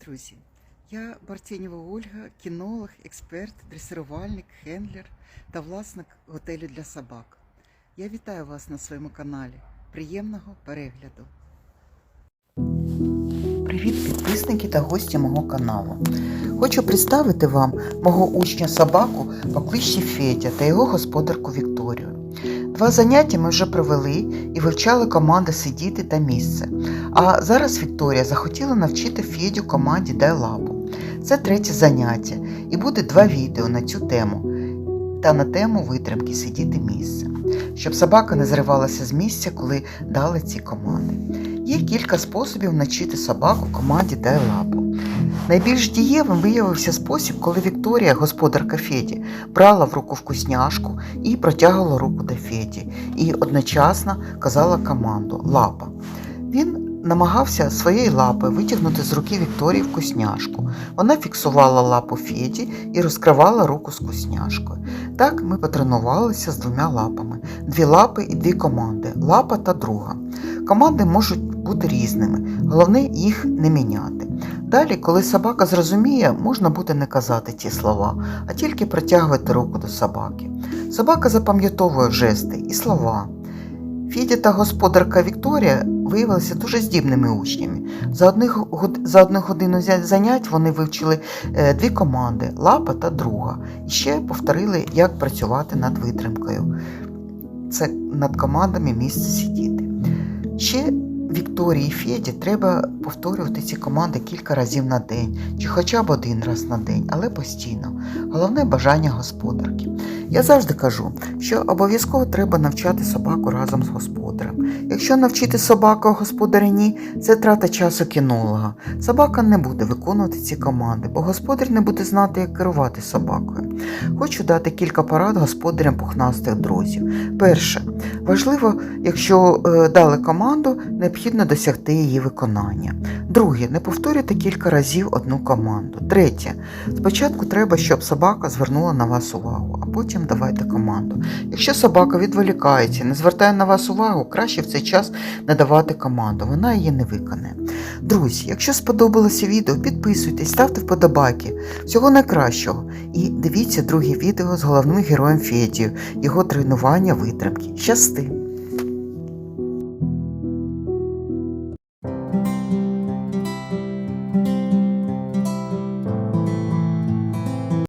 друзі! Я Бартєнєва Ольга, кінолог, експерт, дресирувальник, хендлер та власник готелю для собак. Я вітаю вас на своєму каналі. Приємного перегляду! Привіт, підписники та гості мого каналу. Хочу представити вам мого учня собаку по кличці Федя та його господарку Вікторію. Два заняття ми вже провели і вивчали команди сидіти та місце. А зараз Вікторія захотіла навчити Федю команді Дай лапу. Це третє заняття, і буде два відео на цю тему та на тему витримки сидіти місце, щоб собака не зривалася з місця, коли дали ці команди. Є кілька способів навчити собаку команді Дай лапу. Найбільш дієвим виявився спосіб, коли Вікторія, господарка Феді, брала в руку вкусняшку і протягувала руку до Феді, і одночасно казала команду Лапа. Він намагався своєю лапою витягнути з руки Вікторії вкусняшку. Вона фіксувала лапу Феді і розкривала руку з вкусняшкою. Так ми потренувалися з двома лапами: дві лапи і дві команди лапа та друга. Команди можуть бути різними, головне їх не міняти. Далі, коли собака зрозуміє, можна буде не казати ті слова, а тільки протягувати руку до собаки. Собака запам'ятовує жести і слова. Фідя та господарка Вікторія виявилися дуже здібними учнями. За, одних, за одну годину занять вони вивчили е, дві команди лапа та друга. І ще повторили, як працювати над витримкою. Це над командами місце сидіти. Ще Вікторії і Феді треба повторювати ці команди кілька разів на день, чи хоча б один раз на день, але постійно. Головне бажання господарки. Я завжди кажу, що обов'язково треба навчати собаку разом з господарем. Якщо навчити собаку, а господаря ні, це трата часу кінолога. Собака не буде виконувати ці команди, бо господар не буде знати, як керувати собакою. Хочу дати кілька порад господарям пухнастих друзів. Перше, важливо, якщо е, дали команду, необхідно досягти її виконання. Друге, не повторюйте кілька разів одну команду. Третє, спочатку треба, щоб собака звернула на вас увагу, а потім давайте команду. Якщо собака відволікається, не звертає на вас увагу, краще в цей час не давати команду, вона її не виконає. Друзі, якщо сподобалося відео, підписуйтесь, ставте вподобайки. Всього найкращого. І дивіться друге відео з головним героєм Федією, його тренування витримки. Щасти!